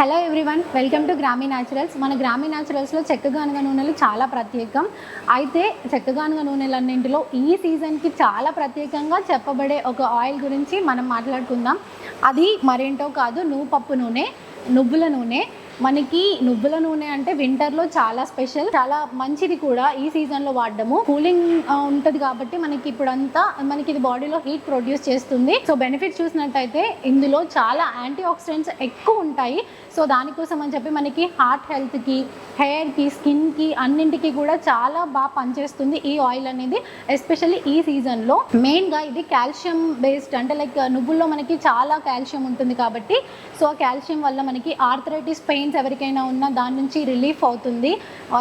Hello everyone welcome to Grami naturals మన గ్రామీ న్యాచురల్స్లో చెక్కగానుగ నూనెలు చాలా ప్రత్యేకం. అయితే చెక్కగానుగ నూనెలన్నింటిలో ఈ సీజన్కి చాలా ప్రత్యేకంగా చెప్పబడే ఒక ఆయిల్ గురించి మనం మాట్లాడుకుందాం. అది మరేంటో కాదు నువ్వు పప్పు నూనె నువ్వుల నూనె మనకి నువ్వుల నూనె అంటే వింటర్లో చాలా స్పెషల్ చాలా మంచిది కూడా ఈ సీజన్లో వాడడము. కూలింగ్ ఉంటుంది కాబట్టి మనకి ఇప్పుడంతా మనకి ఇది బాడీలో హీట్ ప్రొడ్యూస్ చేస్తుంది. సో బెనిఫిట్ చూసినట్టయితే ఇందులో చాలా యాంటీ ఆక్సిడెంట్స్ ఎక్కువ ఉంటాయి. సో దానికోసం అని చెప్పి మనకి హార్ట్ హెల్త్కి హెయిర్కి స్కిన్కి అన్నింటికి కూడా చాలా బాగా పనిచేస్తుంది ఈ ఆయిల్ అనేది ఎస్పెషల్లీ ఈ సీజన్లో మెయిన్గా ఇది కాల్షియం బేస్డ్ అంటే లైక్ నువ్వుల్లో మనకి చాలా కాల్షియం ఉంటుంది కాబట్టి సో ఆ కాల్షియం వల్ల మనకి ఆర్థరైటిస్ పెయిన్ పెయిన్స్ ఎవరికైనా ఉన్నా దాని నుంచి రిలీఫ్ అవుతుంది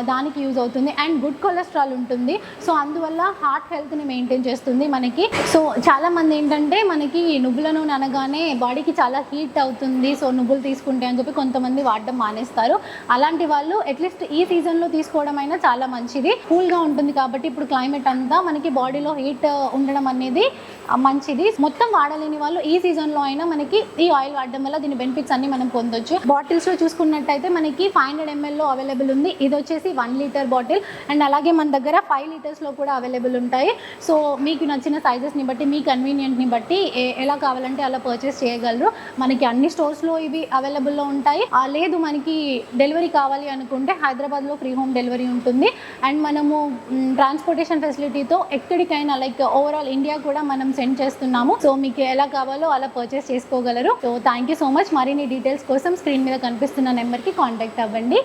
దానికి యూజ్ అవుతుంది అండ్ గుడ్ కొలెస్ట్రాల్ ఉంటుంది. సో అందువల్ల హార్ట్ హెల్త్ని మెయింటైన్ చేస్తుంది మనకి. సో చాలామంది ఏంటంటే మనకి నువ్వుల నూనె అనగానే బాడీకి చాలా హీట్ అవుతుంది. సో నువ్వులు తీసుకుంటే అని చెప్పి కొంతమంది వాడడం మానేస్తారు. అలాంటి వాళ్ళు అట్లీస్ట్ ఈ సీజన్లో తీసుకోవడం అయినా చాలా మంచిది. కూల్గా ఉంటుంది కాబట్టి ఇప్పుడు క్లైమేట్ అంతా మనకి బాడీలో హీట్ ఉండడం అనేది మంచిది. మొత్తం వాడలేని వాళ్ళు ఈ సీజన్లో అయినా మనకి ఈ ఆయిల్ వాడడం వల్ల దీని బెనిఫిట్స్ అన్ని మనం పొందొచ్చు. బాటిల్స్లో చూసుకున్న చూసుకున్నట్టయితే మనకి ఫైవ్ హండ్రెడ్ ఎంఎల్లో అవైలబుల్ ఉంది. ఇది వచ్చేసి వన్ లీటర్ బాటిల్ అండ్ అలాగే మన దగ్గర ఫైవ్ లీటర్స్లో కూడా అవైలబుల్ ఉంటాయి. సో మీకు నచ్చిన సైజెస్ని బట్టి మీ కన్వీనియంట్ని బట్టి ఎలా కావాలంటే అలా పర్చేస్ చేయగలరు. మనకి అన్ని స్టోర్స్లో ఇవి అవైలబుల్లో ఉంటాయి. లేదు మనకి డెలివరీ కావాలి అనుకుంటే హైదరాబాద్లో ఫ్రీ హోమ్ డెలివరీ ఉంటుంది. అండ్ మనము ట్రాన్స్పోర్టేషన్ ఫెసిలిటీతో ఎక్కడికైనా లైక్ ఓవరాల్ ఇండియా కూడా మనం సెండ్ చేస్తున్నాము. సో మీకు ఎలా కావాలో అలా పర్చేస్ చేసుకోగలరు. So thank you so much మరిన్ని డీటెయిల్స్ కోసం స్క్రీన్ మీద కనిపిస్తున్న నెంబర్కి కాంటాక్ట్ అవ్వండి.